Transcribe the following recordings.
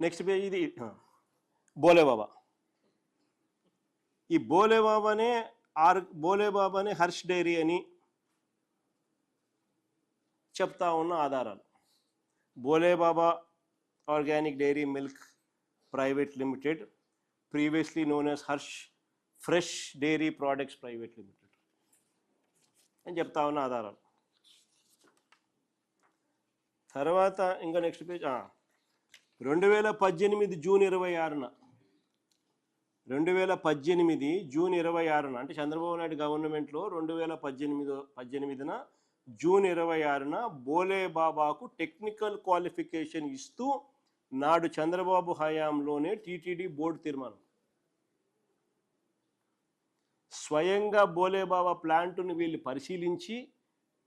Next page ఇది ఆ, బోలే బాబా ఈ బోలే బాబానే ఆర్ బోలే బాబానే హర్ష్ డైరీ అని చెప్తా ఉన్న ఆధారాలు. Bhole Baba organic dairy milk private limited previously known as Harsh fresh dairy products private limited అని చెప్తా ఉన్న ఆధారాలు. తర్వాత ఇంకా నెక్స్ట్ పేజ్ రెండు వేల పద్దెనిమిది జూన్ ఇరవై ఆరున. రెండు వేల పద్దెనిమిది జూన్ ఇరవై ఆరున అంటే చంద్రబాబు నాయుడు గవర్నమెంట్లో రెండు వేల పద్దెనిమిది పద్దెనిమిదిన జూన్ ఇరవై ఆరున బోలే బాబాకు టెక్నికల్ క్వాలిఫికేషన్ ఇస్తూ నాడు చంద్రబాబు హయాంలోనే టీటీడీ బోర్డు తీర్మానం. స్వయంగా బోలే బాబా ప్లాంటును వీళ్ళు పరిశీలించి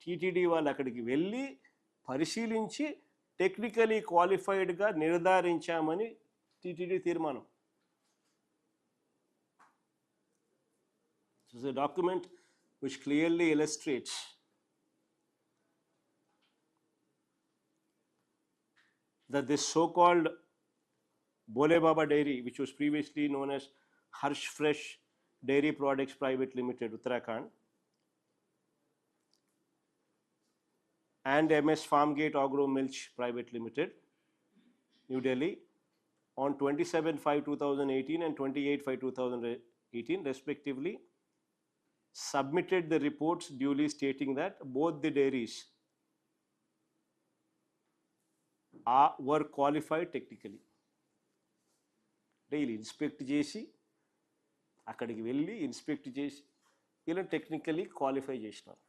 టీటీడీ వాళ్ళు అక్కడికి వెళ్ళి పరిశీలించి టెక్నికలీ క్వాలిఫైడ్గా నిర్ధారించామని టీటీడీ తీర్మానం This is a document which clearly illustrates that this so-called Bole Baba Dairy, which was previously known as Harsh Fresh Dairy Products Private Limited, Uttarakhand, and MS Farmgate Agro Milch Private Limited, New Delhi, on 27-5-2018 and 28-5-2018 respectively, submitted the reports duly stating that both the dairies are, were qualified technically. Daily inspect చేసి అక్కడికి వెళ్ళి inspect చేసి ఇలా technically qualify చేసినారు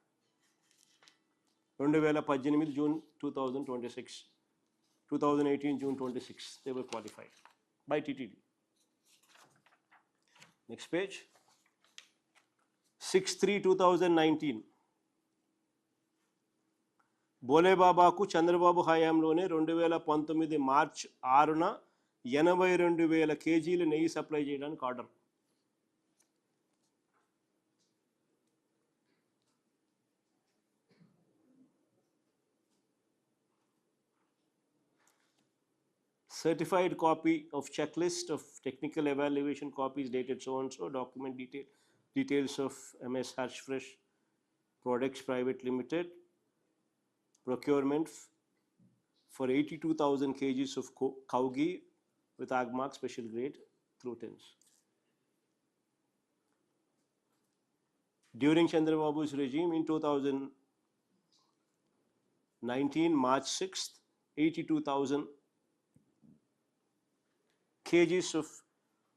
రెండు వేల పద్దెనిమిది June two thousand twenty six two thousand eighteen June twenty six they were qualified by TTD next page six three two thousand nineteen బోలేబాబాకు Chandrababu హయాంలోనే రెండు వేల పంతొమ్మిది మార్చ్ ఆరున ఎనభై రెండు వేల కేజీలు నెయ్యి సప్లై చేయడానికి order. Certified copy of checklist of technical evaluation copies dated so and so, document detail, details of MS Harsh Fresh Products Private Limited, procurement for 82,000 kgs of co- cow ghee with Agmark special grade tins. During Chandrababu's regime in 2019, March 6th, 82,000 kgs of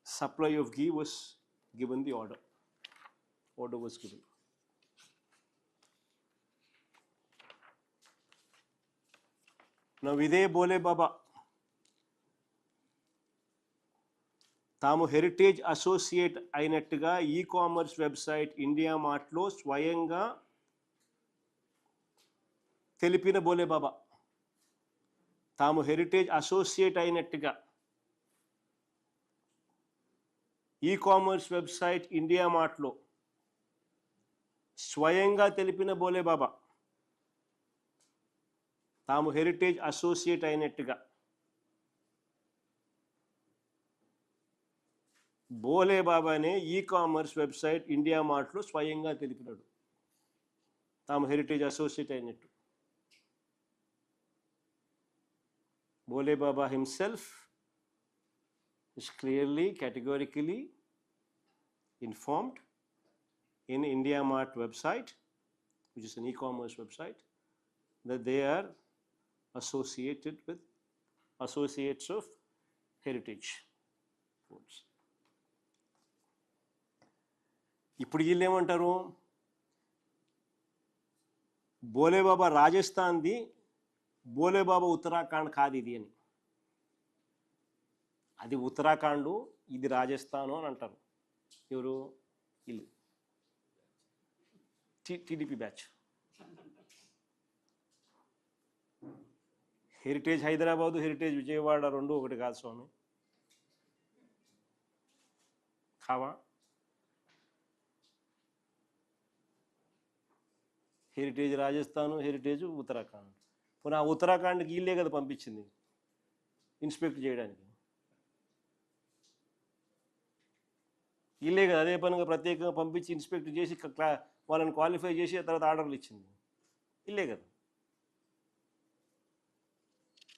supply of ghee was given the order. Order was given. Now ఇదే బోలే బాబా తాము Heritage associate అయినట్టుగా e commerce website India మార్ట్లో స్వయంగా తెలిపిన బోలే బాబా తాము Heritage associate అయినట్టుగా e commerce website India మార్ట్లో స్వయంగా తెలిపిన బోలే బాబా. తాము హెరిటేజ్ అసోసియేట్ అయినట్టుగా. బోలే బాబానే ఈ కామర్స్ వెబ్సైట్ ఇండియా మార్ట్లో స్వయంగా తెలిపినాడు. తాము హెరిటేజ్ అసోసియేట్ అయినట్టు. Bhole Baba himself is clearly categorically informed in IndiaMart website, which is an e-commerce website, that they are associated with associates of heritage foods. ఇప్పుడు వీళ్ళు ఏమంటారు బోలేబాబా రాజస్థాన్ది బోలేబాబా ఉత్తరాఖండ్ కాదు ఇది అని అది ఉత్తరాఖండ్ ఇది రాజస్థాను అని అంటారు ఎవరు వీళ్ళు. TDP batch. Heritage Hyderabad Heritage Vijayawada రెండు ఒకటి కాదు స్వామి. కావా? Heritage Rajasthan Heritage Uttarakhand. పోనీ ఆ ఉత్తరాఖండ్కి వీళ్ళే కదా పంపించింది. ఇన్స్పెక్ట్ చేయడానికి. ఇల్లే కదా అదే పనిగా ప్రత్యేకంగా పంపించి ఇన్స్పెక్ట్ చేసి వాళ్ళని క్వాలిఫై చేసి తర్వాత ఆర్డర్లు ఇచ్చింది. ఇల్లే కదా.